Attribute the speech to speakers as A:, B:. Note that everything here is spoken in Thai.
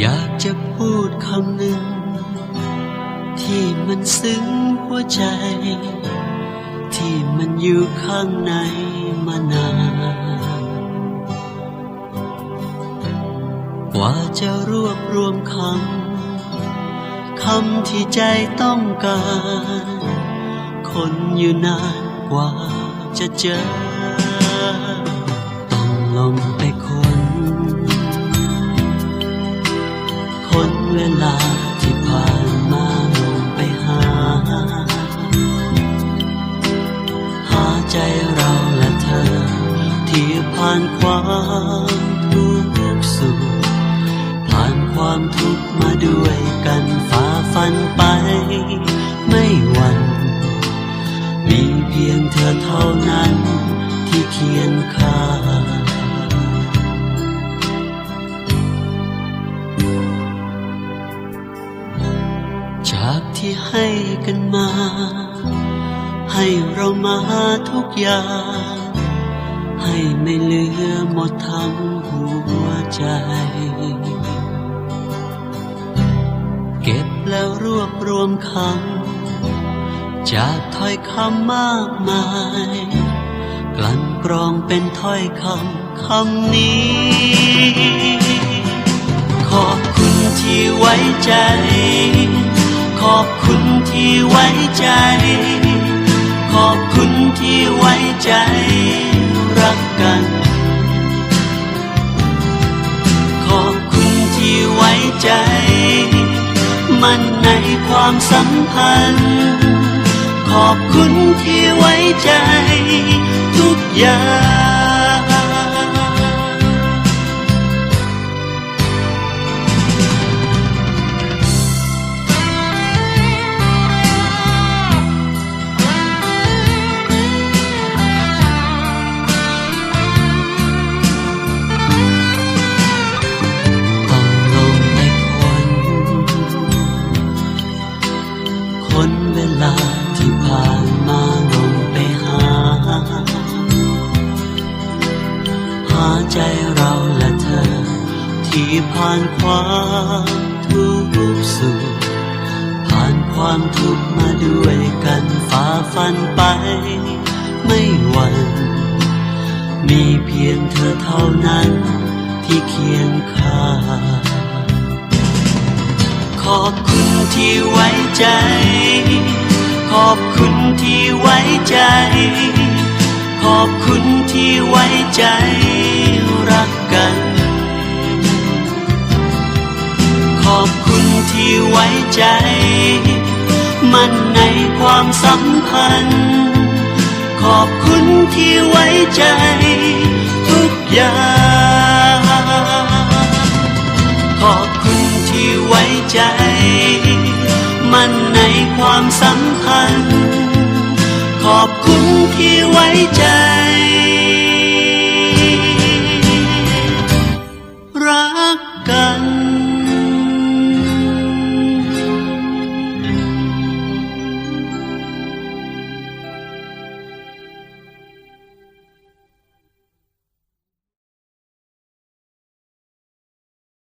A: อยากจะพูดคำหนึ่ง ที่มันซึ้งหัวใจ ที่มันอยู่ข้างในมานานกว่าจะรวบรวมคำ คำที่ใจต้องการ คนอยู่นานกว่าจะเจอ ต้องลงไปาที่ผ่านมาลงไปหา หาใจเราและเธอ ที่ผ่านความทุกข์สุขผ่านความทุกข์มาด้วยกันฝ่าฟันไป ไม่หวั่นมีเพียงเธอเท่านั้นที่เคียงข้าง ให้กันมา ให้เรามาทุกอย่าง ให้ไม่เหลือหมดทั้งหัวใจ เก็บแล้วรวบรวมคำจากถ้อยคำมากมาย กลั่นกรองเป็นถ้อยคำคำนี้ ขอบคุณที่ไว้ใจ อบคุณที่ไว้ใจ ขอบคุณที่ไว้ใจรักกัน ขอบคุณที่ไว้ใจ มันในความสัมพันธ์ ขอบคุณที่ไว้ใจ ทุกอย่างต้อง ที่ผ่านความทุกข์สุขผ่านความทุกข์มาด้วยกันฝ่าฟันไป ไม่หวั่นมีเพียงเธอเท่านั้นที่เคียงข้างขอบคุณที่ไว้ใจ ขอบคุณที่ไว้ใจ ขอบคุณที่ไว้ใจรักกัน ที่ไว้ใจ มันในความสัมพันธ์ ขอบคุณที่ไว้ใจ ทุกอย่าง ขอบคุณที่ไว้ใจ มันในความสัมพันธ์ ขอบคุณที่ไว้ใจ